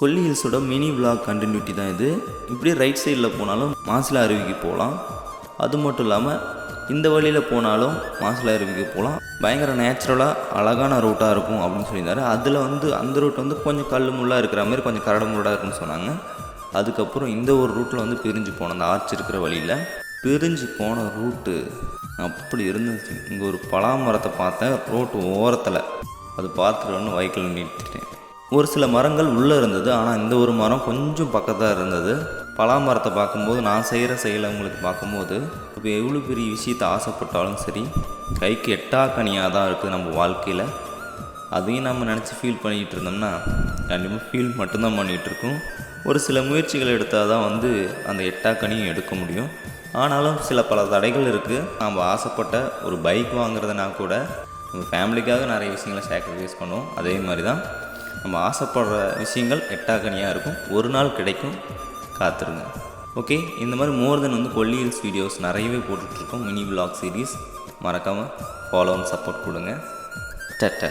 கொல்லி ஹில்ஸோட mini vlog continuity தான் இது. இப்படியே ரைட் சைடில் போனாலும் மாசிலா அருவிக்கு போகலாம். அது மட்டும் இல்லாமல் இந்த வழியில் போனாலும் மாசிலா அருவிக்கு போகலாம். பயங்கர நேச்சுரலாக அழகான ரூட்டாக இருக்கும் அப்படின்னு சொல்லியிருந்தாரு. அதில் வந்து அந்த ரூட் வந்து கொஞ்சம் கல் முள்ளாக இருக்கிற மாதிரி கொஞ்சம் கரடு முள்ளாக இருக்குன்னு சொன்னாங்க. அதுக்கப்புறம் இந்த ஒரு ரூட்டில் வந்து பிரிஞ்சு போனோம் அந்த ஆர்ச் இருக்கிற வழியில் பிரிஞ்சு போன ரூட்டு அப்படி இருந்துச்சு. இங்கே ஒரு பலா மரத்தை பார்த்தேன். ரோட்டு ஓரத்தில். அது பார்த்துட்டு ஒன்று வைக்கில் நிறுத்திட்டேன் ஒரு சில மரங்கள் உள்ளே இருந்தது ஆனால் இந்த ஒரு மரம் கொஞ்சம் பக்கத்தாக இருந்தது. பலா மரத்தை பார்க்கும்போது நான் செய்கிற செயலை உங்களுக்கு பார்க்கும்போது இப்போ எவ்வளோ பெரிய விஷயத்தை ஆசைப்பட்டாலும் சரி கைக்கு எட்டா கனியாக தான் இருக்குது நம்ம வாழ்க்கையில். அதையும் நம்ம நினச்சி ஃபீல் பண்ணிக்கிட்டு இருந்தோம்னா கண்டிப்பாக ஃபீல் மட்டும்தான் பண்ணிகிட்ருக்கோம் ஒரு சில முயற்சிகள் எடுத்தால் தான் வந்து அந்த எட்டா கனியும் எடுக்க முடியும். ஆனாலும் சில பல தடைகள் இருக்குது நம்ம ஆசைப்பட்ட ஒரு பைக் வாங்குறதுனா கூட நம்ம ஃபேமிலிக்காக நிறைய விஷயங்களை சாக்ரிஃபைஸ் பண்ணுவோம். அதே மாதிரி தான் நம்ம ஆசைப்படுற விஷயங்கள் எட்டாக்கனியாக இருக்கும். ஒரு நாள் கிடைக்கும் காத்துருங்க. ஓகே இந்த மாதிரி மோர் தென் வந்து கொல்லி ஹில்ஸ் வீடியோஸ் நிறையவே போட்டுட்ருக்கோம். மினி vlog சீரிஸ் மறக்காமல் ஃபாலோ அண்ட் சப்போர்ட் கொடுங்க. டட்டா